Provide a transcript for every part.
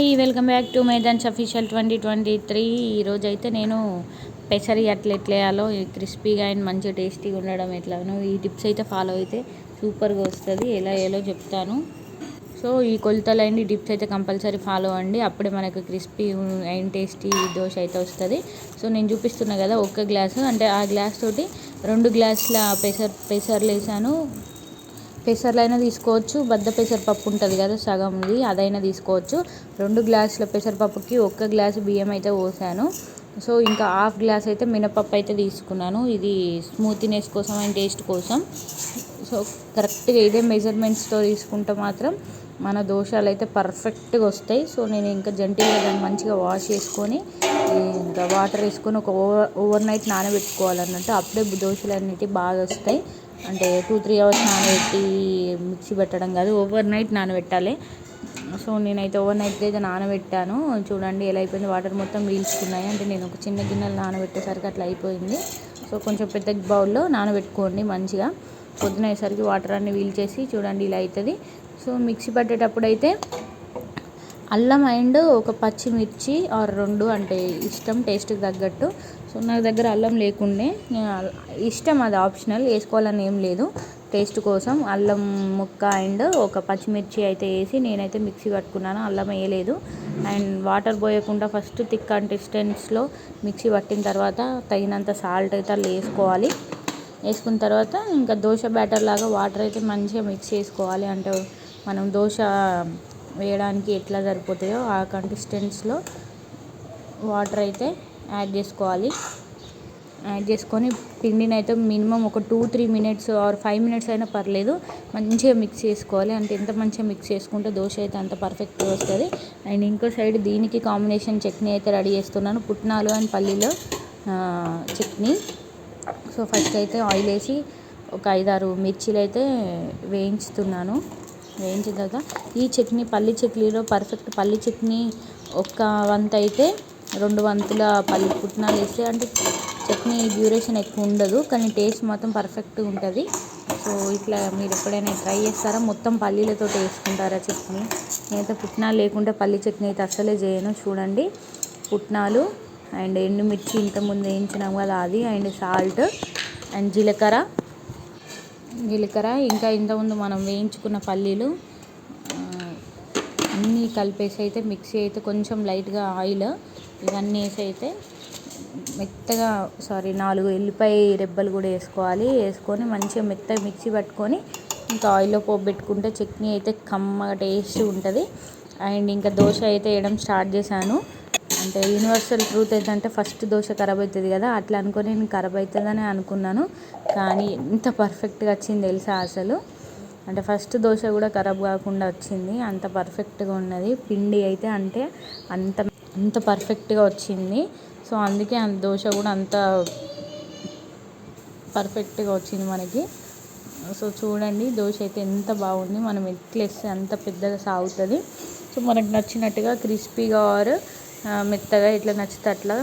Hi welcome back to Maidans official twenty twenty three. ఈరోజు అయితే నేను పెసరి అట్లా ఎట్లా వేయాలో క్రిస్పీగా అండ్ మంచిగా టేస్టీగా ఉండడం ఎట్లానో ఈ టిప్స్ అయితే ఫాలో అయితే సూపర్గా వస్తుంది. ఎలా వేయాలో చెప్తాను. సో ఈ కొలతలు అండ్ టిప్స్ అయితే కంపల్సరీ ఫాలో అండి అప్పుడే మనకు క్రిస్పీ అండ్ టేస్టీ దోశ అయితే వస్తుంది. సో నేను చూపిస్తున్నా కదా ఒక్క గ్లాసు. అంటే ఆ గ్లాస్ తోటి రెండు గ్లాసుల పెసర్ పెసర్లు వేసాను. పెసర్లైనా తీసుకోవచ్చు. బద్ద పెసరపప్పు ఉంటుంది కదా సగంది అదైనా తీసుకోవచ్చు. రెండు గ్లాసుల పెసరపప్పుకి ఒక్క గ్లాసు బియ్యం అయితే పోసాను. సో ఇంకా హాఫ్ గ్లాస్ అయితే మినపప్పు అయితే తీసుకున్నాను. ఇది స్మూత్నెస్ కోసం అండ్ టేస్ట్ కోసం. సో కరెక్ట్గా ఇదే మెజర్మెంట్స్తో తీసుకుంటే మాత్రం మన దోశలు అయితే పర్ఫెక్ట్గా వస్తాయి. సో నేను ఇంకా జంటిగా దాన్ని మంచిగా వాష్ చేసుకొని ఇంకా వాటర్ వేసుకొని ఒక ఓవర్ ఓవర్ నైట్ నానబెట్టుకోవాలన్నట్టు అప్పుడే దోశలు అన్నిటి బాగా వస్తాయి. అంటే టూ త్రీ అవర్స్ నానబెట్టి మిక్సీ పెట్టడం కాదు ఓవర్ నైట్ నానబెట్టాలి. సో నేనైతే ఓవర్ నైట్ అయితే నానబెట్టాను. చూడండి ఎలా అయిపోయింది. వాటర్ మొత్తం వీల్చుకున్నాయి అంటే నేను ఒక చిన్న గిన్నెలు నానబెట్టేసరికి అట్లా అయిపోయింది. సో కొంచెం పెద్ద బౌల్లో నానబెట్టుకోండి మంచిగా. పొద్దున అయ్యేసరికి వాటర్ అన్ని వీల్ చేసి చూడండి ఇలా అవుతుంది సో మిక్సీ పట్టేటప్పుడు అయితే అల్లం అండ్ ఒక పచ్చిమిర్చి ఆర్ రెండు అంటే ఇష్టం టేస్ట్కి తగ్గట్టు. సో నా దగ్గర అల్లం లేకుండే. ఇష్టం అది ఆప్షనల్ వేసుకోవాలని ఏం లేదు. టేస్ట్ కోసం అల్లం ముక్క అండ్ ఒక పచ్చిమిర్చి అయితే వేసి నేనైతే మిక్సీ పట్టుకున్నాను అల్లం వేయలేదు. అండ్ వాటర్ పోయకుండా ఫస్ట్ థిక్ కన్సిస్టెన్స్లో మిక్సీ పట్టిన తర్వాత తగినంత సాల్ట్ అయితే అలా వేసుకోవాలి. వేసుకున్న తర్వాత ఇంకా దోశ బ్యాటర్ లాగా వాటర్ అయితే మంచిగా మిక్స్ చేసుకోవాలి. అంటే మనం దోశ వేయడానికి ఎట్లా సరిపోతాయో ఆ కన్సిస్టెన్స్లో వాటర్ అయితే యాడ్ చేసుకోవాలి. యాడ్ చేసుకొని పిండిని అయితే మినిమం ఒక two three minutes or five minutes అయినా పర్లేదు. మంచిగా మిక్స్ చేసుకోవాలి. అంటే ఎంత మంచిగా మిక్స్ చేసుకుంటే దోశ అయితే అంత పర్ఫెక్ట్గా వస్తుంది. అండ్ ఇంకో సైడ్ దీనికి కాంబినేషన్ చట్నీ అయితే రెడీ చేస్తున్నాను. పుట్నాలు అండ్ పల్లీలో చట్నీ. సో ఫస్ట్ అయితే ఆయిల్ వేసి ఒక ఐదారు మిర్చీలు అయితే వేయించుతున్నాను. వేయించిన తర్వాత ఈ చట్నీ పల్లి చట్నీలో పర్ఫెక్ట్ పల్లి చట్నీ ఒక వంత అయితే రెండు వంతుల పల్లి పుట్నాలు వేస్తే అంటే చట్నీ డ్యూరేషన్ ఎక్కువ ఉండదు కానీ టేస్ట్ మాత్రం పర్ఫెక్ట్గా ఉంటుంది. సో ఇట్లా మీరు ఎప్పుడైనా ట్రై చేస్తారా? మొత్తం పల్లీలతో వేసుకుంటారా చట్నీ? నేనైతే పుట్నాలు లేకుంటే పల్లి చట్నీ అయితే అస్సలే చేయను. చూడండి. పుట్నాలు అండ్ ఎండుమిర్చి ఇంతకుముందు వేయించినాం కదా అది అండ్ సాల్ట్ అండ్ జీలకర్ర. జీలకర్ర ఇంకా ఇంతకుముందు మనం వేయించుకున్న పల్లీలు అన్నీ కలిపేసి అయితే మిక్సీ అయితే కొంచెం లైట్గా ఆయిల్ ఇవన్నీ వేసి అయితే మెత్తగా సారీ నాలుగు ఎల్లిపాయ రెబ్బలు కూడా వేసుకోవాలి. వేసుకొని మంచిగా మెత్తగా మిక్సీ పట్టుకొని ఇంకా ఆయిల్లో పోబెట్టుకుంటే పెట్టుకుంటే చట్నీ అయితే కమ్మగా టేస్ట్ ఉంటుంది. అండ్ ఇంకా దోశ అయితే వేయడం స్టార్ట్ చేశాను. అంటే యూనివర్సల్ ట్రూత్ ఏంటంటే ఫస్ట్ దోశ ఖరాబ్ అవుతుంది కదా అట్లా అనుకొని నేను ఖరాబ్ అవుతుందని అనుకున్నాను. కానీ ఎంత పర్ఫెక్ట్గా వచ్చింది తెలుసా అసలు? అంటే ఫస్ట్ దోశ కూడా ఖరాబ్ కాకుండా వచ్చింది. అంత పర్ఫెక్ట్గా ఉన్నది. పిండి అయితే అంటే అంత అంత పర్ఫెక్ట్గా వచ్చింది. సో అందుకే అంత దోశ కూడా అంత పర్ఫెక్ట్గా వచ్చింది మనకి. సో చూడండి దోశ అయితే ఎంత బాగుంది. మనం ఎట్లేస్తే అంత పెద్దగా సాగుతుంది. సో మనకు నచ్చినట్టుగా క్రిస్పీగా ఆర్ మెత్తగా ఎట్లా నచ్చితే అట్లా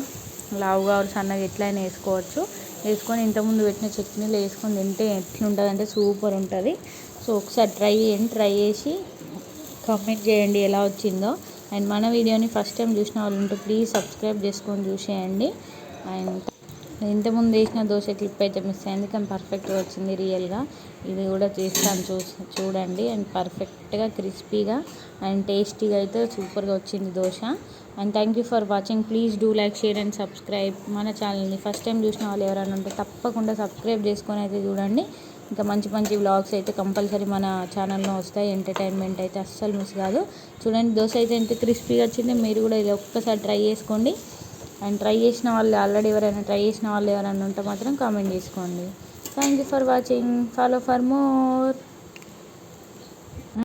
లావుగా సన్నగా ఎట్లయినా వేసుకోవచ్చు. వేసుకొని ఇంతకుముందు పెట్టిన చట్నీలు వేసుకొని తింటే ఎట్లుంటుంది అంటే సూపర్ ఉంటుంది. సో ఒకసారి ట్రై చేయండి. ట్రై చేసి కమెంట్ చేయండి ఎలా వచ్చిందో. అండ్ మన వీడియోని ఫస్ట్ టైం చూసిన వాళ్ళు ఉంటే ప్లీజ్ సబ్స్క్రైబ్ చేసుకొని చూసేయండి. అండ్ ఇంతకుముందు వేసిన దోశ క్లిప్ అయితే మిస్ అయింది కానీ పర్ఫెక్ట్గా వచ్చింది రియల్గా ఇది కూడా చేస్తాను చూ చూడండి. అండ్ పర్ఫెక్ట్గా క్రిస్పీగా అండ్ టేస్టీగా అయితే సూపర్గా వచ్చింది dosa. And thank you for watching please do like share and subscribe మన ఛానల్ని ఫస్ట్ టైం చూసిన వాళ్ళు ఎవరైనా ఉంటే తప్పకుండా సబ్స్క్రైబ్ చేసుకొని అయితే చూడండి. ఇంకా మంచి మంచి వ్లాగ్స్ అయితే కంపల్సరీ మన ఛానల్లో వస్తాయి. ఎంటర్టైన్మెంట్ అయితే అస్సలు మిస్ కాదు. చూడండి దోశ అయితే ఎంత క్రిస్పీగా వచ్చింది మీరు కూడా ఇది ఒక్కసారి ట్రై చేసుకోండి. అండ్ ట్రై చేసిన వాళ్ళు ఆల్రెడీ ఎవరైనా ట్రై చేసిన వాళ్ళు ఎవరైనా ఉంటే మాత్రం కామెంట్ చేసుకోండి. Thank you for watching follow for more